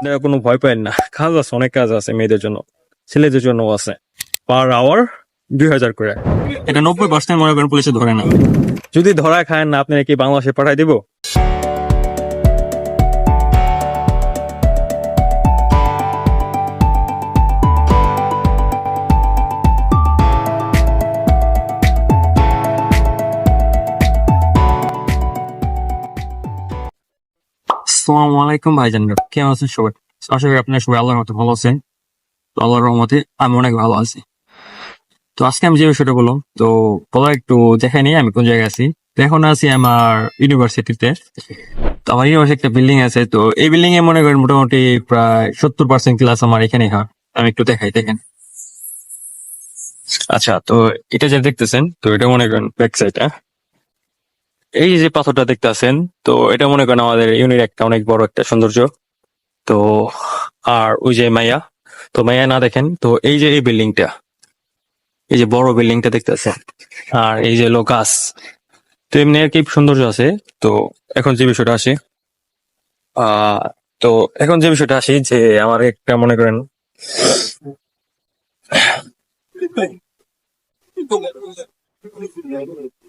আপনারা কোনো ভয় পায় না। কাজ আছে অনেক কাজ আছে মেয়েদের জন্য ছেলেদের জন্য আছে। পার আওয়ার দুই হাজার করে। এটা নব্বই পার্সেন্ট মনে করেন পুলিশে ধরে না যদি ধরা খায় না আপনি কি বাংলাদেশে পাঠাই দিব? আসসালামু আলাইকুম ভাইজান। কেমন আছেন সবাই? আশা করি আপনার সবাই আল্লাহর মতো ভালো আছেন। তো আল্লাহর রহমতে আমি অনেক ভালো আছি। তো আজকে আমি যে বিষয়টা বললাম, তো বলা একটু দেখে নিই, আমি কোন জায়গায় আছি? তো এখন আছি আমার ইউনিভার্সিটিতে। তো আমার ইউনিভার্সিটি একটা বিল্ডিং আছে, তো এই বিল্ডিং এ মনে করেন মোটামুটি প্রায় সত্তর পার্সেন্ট ক্লাস আমার এখানে হয়। আমি একটু দেখাই, দেখেন। আচ্ছা তো এটা যে দেখতেছেন, তো এটা মনে করেন ব্যাক সাইড এই যে পাথরটা দেখতে আছেন তো এটা মনে করেন আমাদের ইউনিট একটা অনেক বড় একটা সৌন্দর্য। তো আর ওই যে মাইয়া তো মাইয়া না দেখেন তো এই যে এই বিল্ডিংটা এই যে বড় বিল্ডিংটা দেখতে আছেন আর এই যে লো গাছ তো এমনি আর কি সৌন্দর্য আছে। তো এখন যে বিষয়টা আসে আহ তো এখন যে বিষয়টা আসি যে আমার একটা মনে করেন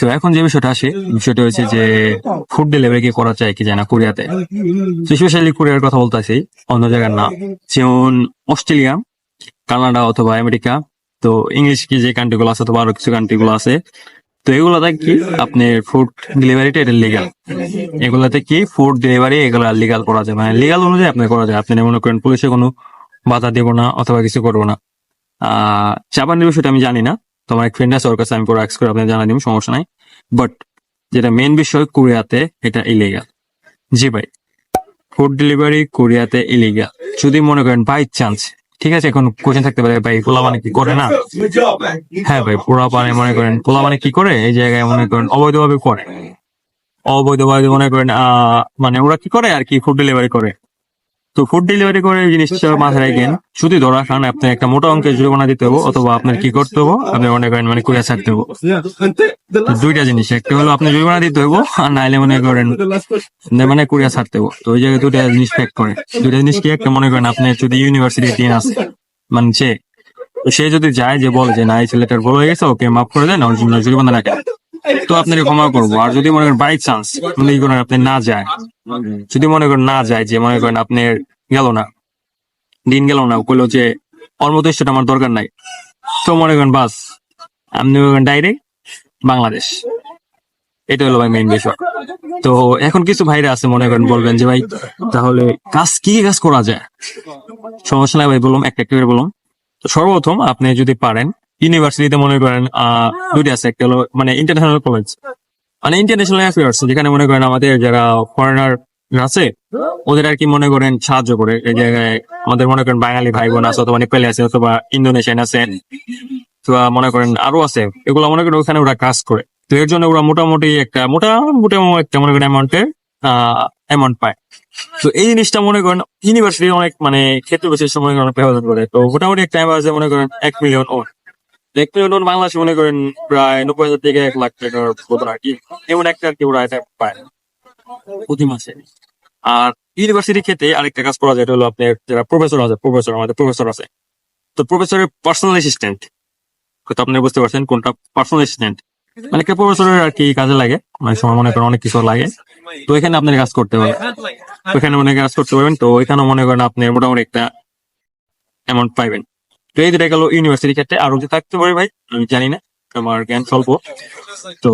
তো এখন যে বিষয়টা আসে, বিষয়টা হচ্ছে যে ফুড ডেলিভারি কি করা যায় কি যায় না কোরিয়াতে। স্পেশালি কোরিয়ার কথা বলতেছি, অন্য জায়গার না। যেমন অস্ট্রেলিয়া, কানাডা অথবা আমেরিকা, তো ইংলিশ কি যে কান্ট্রি গুলো আছে, অথবা আরও কিছু কান্ট্রি গুলো আছে তো এগুলোতে কি আপনি ফুড ডেলিভারিটা এটা লিগাল এগুলাতে কি ফুড ডেলিভারি এগুলো লিগাল করা যায়? মানে লিগাল অনুযায়ী আপনি করা যায়। আপনি মনে করেন পুলিশে কোনো বাধা দেবো না অথবা কিছু করব না। আহ জাপানের বিষয়টা আমি জানি না। তোমার এক ফ্রেন্ড আছে, ওর কাছে আমি পরে এক্স করে আপনাকে জানা দিব, সমস্যা নাই। বাট যেটা মেন বিষয়, কোরিয়াতে এটা ইলিগাল জি ভাই ফুড ডেলিভারি কোরিয়াতে ইলিগাল যদি মনে করেন বাই চান্স ঠিক আছে, এখন কোশ্চেন থাকতে পারে, ভাই পোলা মানে কি করে না? হ্যাঁ ভাই পোলা মানে মনে করেন পোলা মানে কি করে? এই জায়গায় মনে করেন, অবৈধভাবে করে। অবৈধভাবে মনে করেন মানে ওরা কি করে আর কি ফুড ডেলিভারি করে? তো ফুড ডেলিভারি করে জিনিসটা মাথায় রাখেন। যদি ধরা খান আপনি একটা মোটা অঙ্কের জরিমানা দিতে হব অথবা আপনার কি করতে হব আপনি মনে করেন মানে কুড়িয়া ছাড়তে হব। দুইটা জিনিস একটা হলো আপনি জরিমানা দিতে হব আর নাইলে মনে করেন মানে কুড়িয়া ছাড়তে হব। তো ওই জায়গায় দুইটা জিনিস প্যাক করে। দুইটা জিনিস কি একটা মনে করেন আপনি যদি ইউনিভার্সিটি দিন আছে মানে সে তো সে যদি যায় যে বলে যে না এই ছেলেটার বড় হয়ে গেছে ওকে মাফ করে দেন ওর জন্য জরিমানা রাখেন। তো আপনার ক্ষমা করব। আর যদি মনে করেন বাই চান্স মনে করেন আপনি না যায় যদি মনে করেন না যায়, যে মনে করেন আপনি গেল না, দিন গেল না, কইলো যে ওর আমার দরকার নাই। তো মনে করেন, বাস, আপনি ডাইরেক্ট বাংলাদেশ। এটা হলো ভাই মেইন বিষয়। তো এখন কিছু ভাইরা আছে, মনে করেন বলবেন যে ভাই, তাহলে কাজ কি কাজ করা যায়? সমস্যা নাই ভাই, বললাম, একটা একটা করে বললাম। তো সর্বপ্রথম আপনি যদি পারেন ইউনিভার্সিটিতে মনে করেন, আহ, দুইটা আছে, একটা হলো মানে ইন্টারন্যাশনাল কলেজ মানে ইন্টারন্যাশনাল অ্যাফেয়ার্স যেখানে মনে করেন আমাদের যারা ফরেনার আছে, ওদের আর কি মনে করেন সাহায্য করে। এই জায়গায় আমাদের মনে করেন বাঙালি ভাই বোন আছে অথবা নেপালি আছে অথবা ইন্দোনেশিয়ান আছে, অথবা মনে করেন আরও আছে, এগুলো মনে করেন ওখানে ওরা কাজ করে। তো এর জন্য ওরা মোটামুটি একটা, মোটা মোটামুটি একটা মনে করেন অ্যামাউন্টের অ্যামাউন্ট পায়। তো এই জিনিসটা মনে করেন ইউনিভার্সিটি অনেক মানে ক্ষেত্র বিশেষ অনেক ব্যবহার করে। তো মোটামুটি একটা মনে করেন এক মিলিয়ন ওর। মিলিয়ন ওর বাংলাদেশে মনে করেন প্রায় নব্বই হাজার থেকে এক লাখ টাকার মতন আর কি। এমন একটা আর কি ওরা এটা পায় প্রতি মাসে। আর ইউনিভার্সিটি ক্ষেত্রে আরেকটা কাজ করা যায় হলো আপনার যারা প্রফেসর আছে প্রফেসর আমাদের প্রফেসর আছে। তো প্রফেসরের পার্সোনাল অ্যাসিস্ট্যান্ট তো আপনি বুঝতে পারছেন কোনটা পার্সোনাল অ্যাসিস্ট্যান্ট মানে একটা প্রফেসরের আর কি কাজে লাগে, অনেক সময় মনে করেন অনেক কিছু লাগে। তো এখানে আপনার কাজ করতে পারবেন এখানে মনে কাজ করতে পারবেন, তো এখানে মনে করেন আপনি মোটামুটি একটা অ্যামাউন্ট পাইবেন। তো এই দুটা গেল ইউনিভার্সিটি ক্ষেত্রে আরও যে থাকতে পারে ভাই, আমি জানি না, আমার জ্ঞান স্বল্প। তো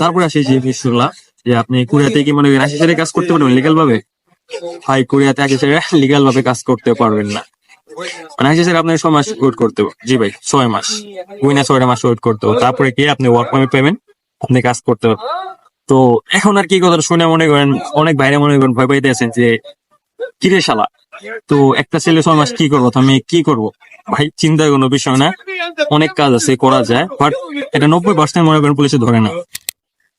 তারপরে আসি যে বিষয়গুলা যে আপনি কোরিয়াতে কি মনে আশি সালে কাজ করতে পারবেন লিগাল ভাবে ভাই, কোরিয়াতে আশি সালে লিগাল ভাবে কাজ করতে পারবেন না। মানে আশি সালে আপনার ছয় মাস ওয়েট করতে হবে। জি ভাই, ছয় মাস। উইনা ছয়টা মাস ওয়েট করতে হবে। তারপরে কি আপনি ওয়ার্ক পারমিট পাবেন আপনি কাজ করতে হবে। তো এখন আর কি কথা শুনে মনে করেন, অনেক বাইরে মনে করেন ভয় পাইতে আছেন যে, কিরে শালা? তো একটা ছেলে, ছয় মাস কি করব? আমি কি করব? ভাই, চিন্তার কোনো বিষয় না। অনেক কাজ আছে, করা যায় বাট এটা নব্বই পার্সেন্ট মনে করেন পুলিশে ধরে না।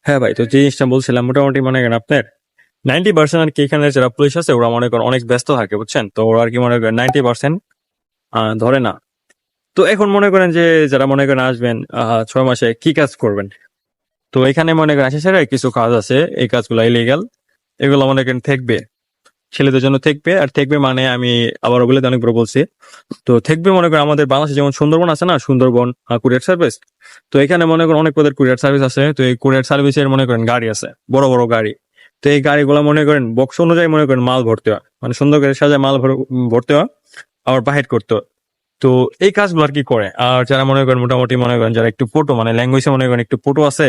হ্যাঁ ভাই, তো যে জিনিসটা বলছিলাম, মোটামুটি মনে করেন আপনার নাইনটি পার্সেন্ট আর কি এখানে যারা পুলিশ আছে, ওরা মনে করেন অনেক ব্যস্ত থাকে, বুঝছেন? তো ওরা আর কি মনে করেন নাইনটি পার্সেন্ট ধরে না। তো এখন মনে করেন যে যারা মনে করেন আসবেন ছয় মাসে কি কাজ করবেন? তো এখানে মনে করেন আশিস স্যারের কিছু কাজ আছে, এই কাজগুলো ইলিগাল এগুলো মনে করেন থাকবে। ছেলেদের জন্য থাকবে আর থাকবে মানে আমি আবার ওগুলো অনেক বড় বলছি। তো থাকবে মনে করেন আমাদের বাংলাদেশে যেমন সুন্দরবন আছে না, সুন্দরবন কুরিয়ার সার্ভিস, তো এখানে মনে করেন অনেক পদের কুরিয়ার সার্ভিস আছে, তো এই কুরিয়ার সার্ভিসের মনে করেন গাড়ি আছে, বড় বড় গাড়ি। তো এই গাড়িগুলো মনে করেন বক্স অনুযায়ী মনে করেন মাল ভরতে হয় মানে সুন্দর করে সাজায় মাল ভরতে হয়, আবার বাহির করতে তো এই কাজগুলো আর কি করে? আর যারা মনে করেন মোটামুটি মনে করেন যারা একটু পোটো মানে ল্যাঙ্গুয়েজে মনে করেন একটু পোটো আছে,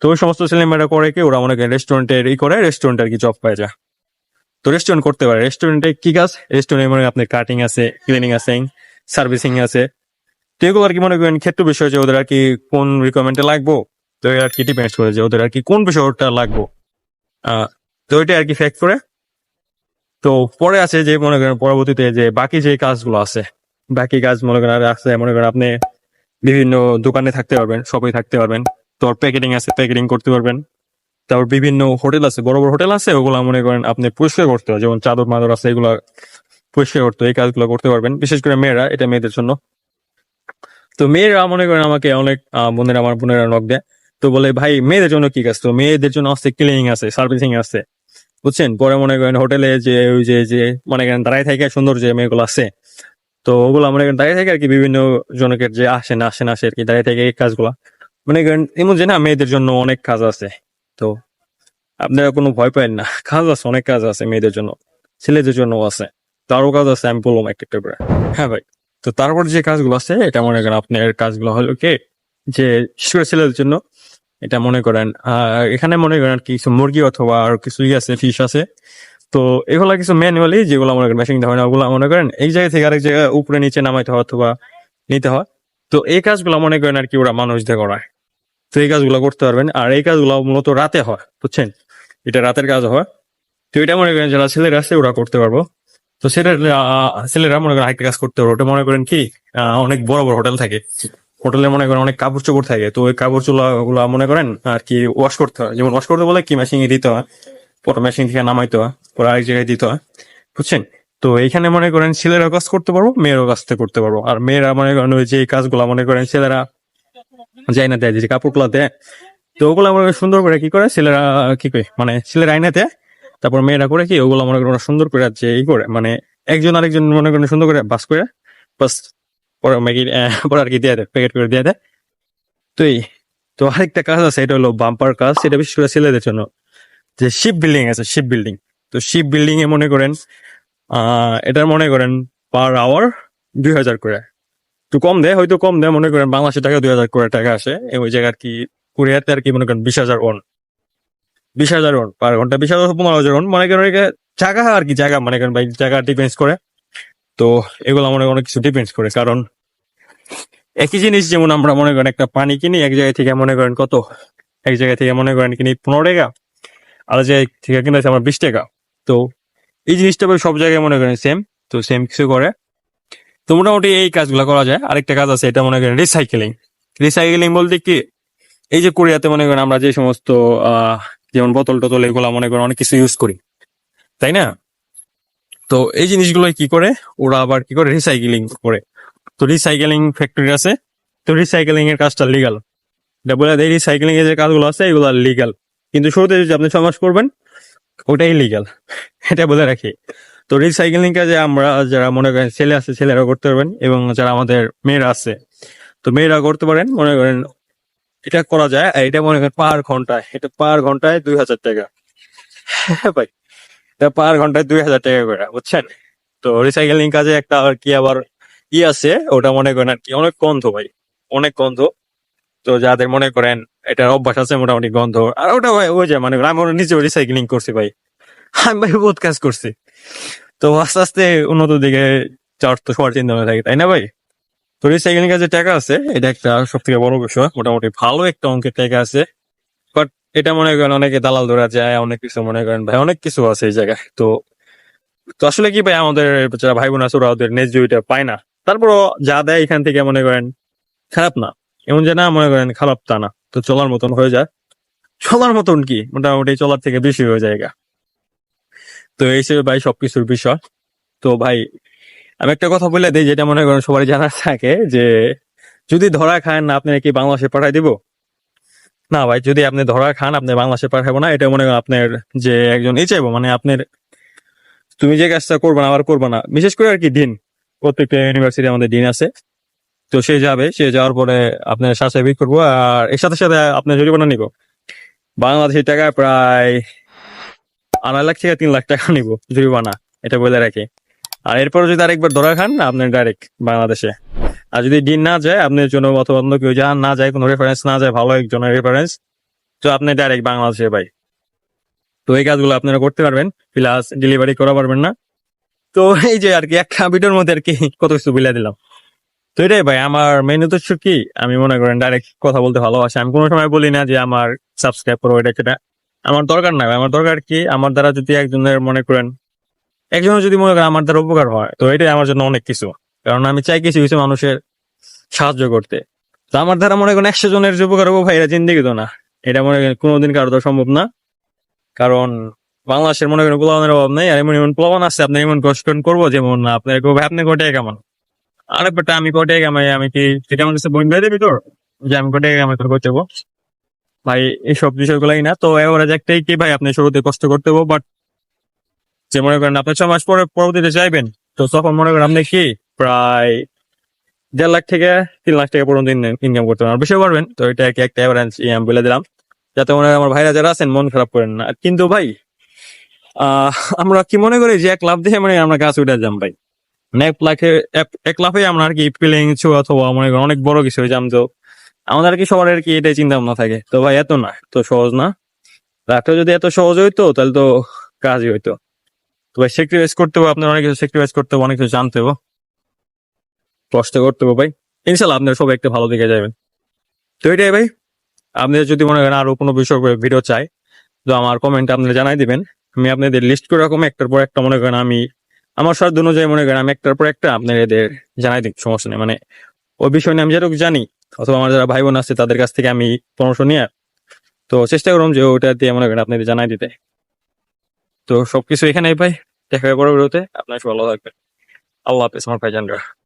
তো ওই সমস্ত ছেলেমেয়েরা করে কি, ওরা মনে করেন রেস্টুরেন্টের ই করে রেস্টুরেন্টে আর কি জব পায় যায়। তো রেস্টুরেন্ট করতে পারে। রেস্টুরেন্টে কি কাজ? রেস্টুরেন্টে মনে আপনার কাটিং আছে ক্লিনিং আছে সার্ভিসিং আছে। তো এগুলো আর কি মনে করেন ক্ষেত্র বিষয় যে ওদের আর কি কোন রিকোয়ারমেন্টে লাগবো? তো আর কি ডিপেন্ড করে যে ওদের আর কি কোন বিষয়টা লাগবো। তো ওইটা আর কি ফ্যাক্ট করে। তো পরে আছে যে মনে করেন পরবর্তীতে যে বাকি যে কাজগুলো আছে, বাকি কাজ মনে করেন আর আছে, মনে করেন আপনি বিভিন্ন দোকানে থাকতে পারবেন শপে থাকতে পারবেন। তো প্যাকেটিং আছে প্যাকেটিং করতে পারবেন। তারপর বিভিন্ন হোটেল আছে, বড় বড় হোটেল আছে, ওগুলো মনে করেন আপনি পরিষ্কার করতে যেমন চাদর মাদর আছে, এগুলো পরিষ্কার করতে এই কাজগুলো করতে পারবেন। বিশেষ করে মেয়েরা, এটা মেয়েদের জন্য। তো মেয়েরা মনে করেন আমাকে অনেক বোনেরা, আমার বোনেরা নক দেয়। তো বলে, ভাই, মেয়েদের জন্য কি কাজ? তো মেয়েদের জন্য আছে ক্লিনিং আছে সার্ভিসিং আছে। বুঝছেন? পরে মনে করেন হোটেলে যে, ওই যে যে, মনে করেন দাঁড়ায় থাকে সুন্দর যে মেয়েগুলো আছে। তো ওগুলো মনে করেন দাঁড়িয়ে থাকে আর কি, বিভিন্ন জনকের যে আসে না আসে না আসে আর কি, দাঁড়িয়ে থাকে এই কাজগুলা। মনে করেন এমন যে না, মেয়েদের জন্য অনেক কাজ আছে। তো আপনারা কোনো ভয় পাবেন না। কাজ আছে, অনেক কাজ আছে মেয়েদের জন্য, ছেলেদের জন্য আছে। তারও কাজ আছে, আমি বললাম একটা একটা করে। হ্যাঁ ভাই, তো তারপর যে কাজগুলো আছে, এটা মনে করেন আপনার কাজগুলো হলো কি? যে করে ছেলেদের জন্য, এটা মনে করেন এখানে মনে করেন কিছু মুরগি অথবা আর কিছু ই আছে ফিশ আছে। তো এগুলা কিছু ম্যানুয়ালি যেগুলো মনে করেন মেশিন হয় না, ওগুলো মনে করেন এই জায়গা থেকে আরেক জায়গায় উপরে, নিচে নামাইতে হয় অথবা নিতে হয়। তো এই কাজগুলো মনে করেন আর কি ওরা মানুষ দিয়ে করায়। তো এই কাজগুলো করতে পারবেন। আর এই কাজগুলো মূলত রাতে হয়, বুঝছেন? এটা রাতের কাজ হয়। তো এটা মনে করেন যারা ছেলেরা আছে, ওরা করতে পারব। তো সেটা ছেলেরা মনে করেন আরেকটা কাজ করতে পারব। ওটা মনে করেন কি অনেক বড় বড় হোটেল থাকে। হোটেলে মনে করেন অনেক কাপড় চোপড় থাকে। তো ওই কাপড় চোলা মনে করেন আর কি ওয়াশ করতে হয়। যেমন ওয়াশ করতে বলে কি মেশিনে দিতে হয়। পরে মেশিন থেকে নামাইতে হয়। পরে আরেক জায়গায় দিতে হয়, বুঝছেন? তো এইখানে মনে করেন ছেলেরা কাজ করতে পারব, মেয়েরাও কাজ করতে পারব। আর মেয়েরা মনে করেন ওই যে কাজগুলা মনে করেন ছেলেরা যাই না দেয়, যে কাপড়গুলা দেয়। তো ওগুলা করেন সুন্দর করে কি করে, ছেলেরা, কি করে মানে ছেলেরা আইনা দেয় তারপর মেয়েরা করে কি, ওগুলা মনে করেন সুন্দর করে যে ই করে মানে একজন আরেকজন মনে করেন সুন্দর করে বাস করে, বাস পরে ম্যাগি পরে আর কি দিয়ে দেয়, প্যাকেট করে দিয়ে দেয়। তো এই, তো আরেকটা কাজ আছে, এটা হলো বাম্পার কাজ সেটা বিশেষ করে ছেলেদের জন্য। যে শিপ বিল্ডিং আছে, শিপ বিল্ডিং। তো শিপ বিল্ডিং এ মনে করেন, আহ, এটার মনে করেন পার আওয়ার দুই হাজার করে। একটু কম দেয় হয়তো কম দেয় মনে করেন বাংলাদেশের টাকা দুই হাজার করে টাকা আসে। ওই জায়গার কি কোরিয়াতে আর কি মনে করেন বিশ হাজার ওন। বিশ হাজার ওন, পার ঘণ্টা বিশ হাজার, পনেরো হাজার ওন। মনে করেন জায়গা আর কি জায়গা, মনে করেন জায়গা ডিপেন্ডস করে। তো এগুলো মনে অনেক কিছু ডিপেন্ডস করে, কারণ একই জিনিস যেমন আমরা মনে করেন একটা পানি কিনি, এক জায়গা থেকে মনে করেন কত? এক জায়গা থেকে মনে করেন কিনি পনেরো টাকা আর জায়গা থেকে কিনেছি আমার বিশ টাকা। তো এই জিনিসটা সব জায়গায় মনে করেন সেম তো সেম কিছু করে। তো মোটামুটি এই কাজগুলো করা যায়। আরেকটা কাজ আছে, এটা মনে করেন রিসাইকেলিং রিসাইকেলিং বলতে কি, এই যে কোরিয়াতে মনে করেন আমরা যে সমস্ত যেমন বোতল টোতল এগুলো মনে করেন অনেক কিছু ইউজ করি। তাই না? তো এই জিনিসগুলো কি করে, ওরা আবার কি করে? রিসাইকেলিং করে। তো রিসাইকেলিং ফ্যাক্টরি আছে, তো রিসাইকেলিং এর কাজটা লিগাল এটা বলে দেয় রিসাইকেলিং এর যে কাজগুলো আছে, এগুলো লিগাল কিন্তু শুরুতে যদি আপনি মাস করবেন, ওটাই লিগাল এটা বলে রাখি। তো রিসাইকেলিং কাজে আমরা যারা মনে করেন ছেলে আছে, ছেলেরা করতে পারবেন এবং যারা আমাদের মেয়েরা আছে, তো মেয়েরা করতে পারেন। মনে করেন এটা করা যায়, আর এটা মনে করেন পার ঘন্টায়, এটা পার ঘন্টায় দুই হাজার টাকা। হ্যাঁ ভাই, এটা পার ঘন্টায় দুই হাজার টাকা করে, বুঝছেন? তো রিসাইকেলিং কাজে একটা আর কি আবার ই আছে, ওটা মনে করেন আর কি, অনেক গন্ধ ভাই, অনেক গন্ধ। তো যাদের মনে করেন এটার অভ্যাস আছে, মোটামুটি গন্ধ। আর ওটা ভাই, ওই যে মানে আমি নিজেও রিসাইকেলিং করছি ভাই। আমি ভাই বহুত কাজ করছি। তো আস্তে আস্তে উন্নত দিকে চার তো সবার চিন্তা থাকে, তাই না ভাই? তো রিসাইকেলিং কাজে টাকা আছে, এটা একটা সব থেকে বড় বিষয়, মোটামুটি ভালো একটা অঙ্কের টাকা আছে। বাট এটা মনে করেন অনেকে দালাল ধরা যায়, অনেক কিছু মনে করেন ভাই, অনেক কিছু আছে এই জায়গায়। তো তো আসলে কি ভাই, আমাদের যারা ভাই বোন আছে ওরা ওদের ন্যায্য পায় না। তারপরও যা দেয় এখান থেকে মনে করেন খারাপ না। এমন যে না, মনে করেন খারাপ তা না। তো চলার মতন হয়ে যায়। চলার মতন কি? মোটামুটি চলার থেকে বেশি হয়ে যায়। তো এই হিসেবে ভাই সবকিছুর বিষয়। তো ভাই, আমি একটা কথা বলে দিই যেটা মনে করেন সবারই জানার থাকে যে, যদি ধরা খান না আপনি কি বাংলাদেশে পাঠাই দিব? না ভাই, যদি আপনি ধরা খান, আপনি বাংলাদেশে পাঠাবো না। এটা মনে করেন আপনার যে একজন এই চাইব মানে আপনার তুমি যে কাজটা করবে না, আবার করবে না। বিশেষ করে আর কি দিন। প্রত্যেকটা ইউনিভার্সিটি আমাদের দিন আছে। তো সে যাবে, সে যাওয়ার পরে আপনার বিক করব, আর এর সাথে সাথে আপনার জরিমানা নিব। বাংলাদেশের টাকা প্রায় আড়াই লাখ থেকে তিন লাখ টাকা নিব জরিমানা এটা বলে রাখি। আর এরপর যদি আরেকবার ধরা খান আপনার ডাইরেক্ট বাংলাদেশে। আর যদি দিন না যায় আপনার জন্য অথবা অন্য কেউ যা না যায়, কোনো রেফারেন্স না যায়, ভালো একজনের রেফারেন্স তো আপনি ডাইরেক্ট বাংলাদেশে ভাই। তো এই কাজগুলো আপনারা করতে পারবেন প্লাস ডেলিভারি করা পারবেন না। তো এই যে আর কি, একটা ভিডিওর মধ্যে আর কি কত কিছু বিলে দিলাম। তো এটাই ভাই, আমার মেন উদ্দেশ্য কি? আমি মনে করেন ডাইরেক্ট কথা বলতে ভালোবাসি। আমি কোনো সময় বলি না যে আমার সাবস্ক্রাইব করো এটা আমার দরকার নাই, আমার দরকার কি? আমার দ্বারা যদি একজনের মনে করেন, একজনের যদি মনে করেন আমার দ্বারা উপকার হয়, তো এটাই আমার জন্য অনেক কিছু। কারণ আমি চাই কিছু কিছু মানুষের সাহায্য করতে। তো আমার দ্বারা মনে করেন একশো জনের যে উপকার হব ভাই এটা জিন্দিগি তো না। এটা মনে করেন কোনোদিন কারও সম্ভব না। কারণ বাংলাদেশের মনে করেন পোলাবানের অভাব নেই, আর এমন এমন পোলাবান আছে, আপনি এমন কষ্ট করব যেমন না, আপনার কেউ আপনি কোটায় কেমন। আরে আমি কোটায় কামাই, আমি কি সেটা আমার কাছে দিয়ে দিবি তোর? যে আমি কোটায় কামাই, তোর করতে ভাই এইসব বিষয়গুলাই না। তো এভারেজ একটাই কি ভাই, আপনি শুরুতে কষ্ট করতে হব বাট যে মনে করেন আপনি ছ মাস পরে পরবর্তীতে চাইবেন তো তখন মনে করেন আপনি কি প্রায় দেড় লাখ থেকে তিন লাখ টাকা পর্যন্ত ইনকাম করতে পারবেন আর বেশি পারবেন? তো এটা কি একটা এভারেজ আমি বলে দিলাম। যাতে মনে আমার ভাইরা যারা আছেন, মন খারাপ করেন না। কিন্তু ভাই আমরা কি মনে করি যে এক লাভ দেখে মানে আমরা গাছ উঠে যাম ভাই। মানে এক লাখে এক- লাফে আমরা আর কি ছো অথবা মনে করেন অনেক বড় কিছু হয়ে যাম তো। আমাদের আর কি সবার আর কি এটাই চিন্তা ভাবনা থাকে? তো ভাই, এত না, এত সহজ না। লাখটা যদি এত সহজ হইতো, তাহলে তো কাজই হইতো। তো ভাই স্যাক্রিফাইস করতে হবে, আপনার অনেক কিছু স্যাক্রিফাইস করতে হবে, অনেক কিছু জানতে হবে। কষ্ট করতে হবে ভাই। ইনশাল্লাহ আপনার সবাই একটা ভালো দিকে যাবেন। তো এটাই ভাই, আপনি যদি মনে করেন আরও কোনো বিষয় ভিডিও চাই, তো আমার কমেন্ট আপনারা জানাই দিবেন। আমি আপনাদের লিস্ট করে রকম একটার পর একটা মনে করেন আমি, আমার সাধ্য অনুযায়ী মনে করেন আমি একটার পর একটা আপনার এদের জানাই দিই, সমস্যা নেই। মানে ওই বিষয় নিয়ে আমি যেটুকু জানি অথবা আমার যারা ভাই বোন আছে, তাদের কাছ থেকে আমি পরামর্শ নিয়ে, তো চেষ্টা করুন যে ওটা দিয়ে মনে করেন আপনাদের জানাই দিতে। তো সবকিছু এখানে ভাই। দেখা হবে পরবর্তীতে। আপনার ভালো থাকবেন। আল্লাহ হাফিজ, আমার ভাইজানরা।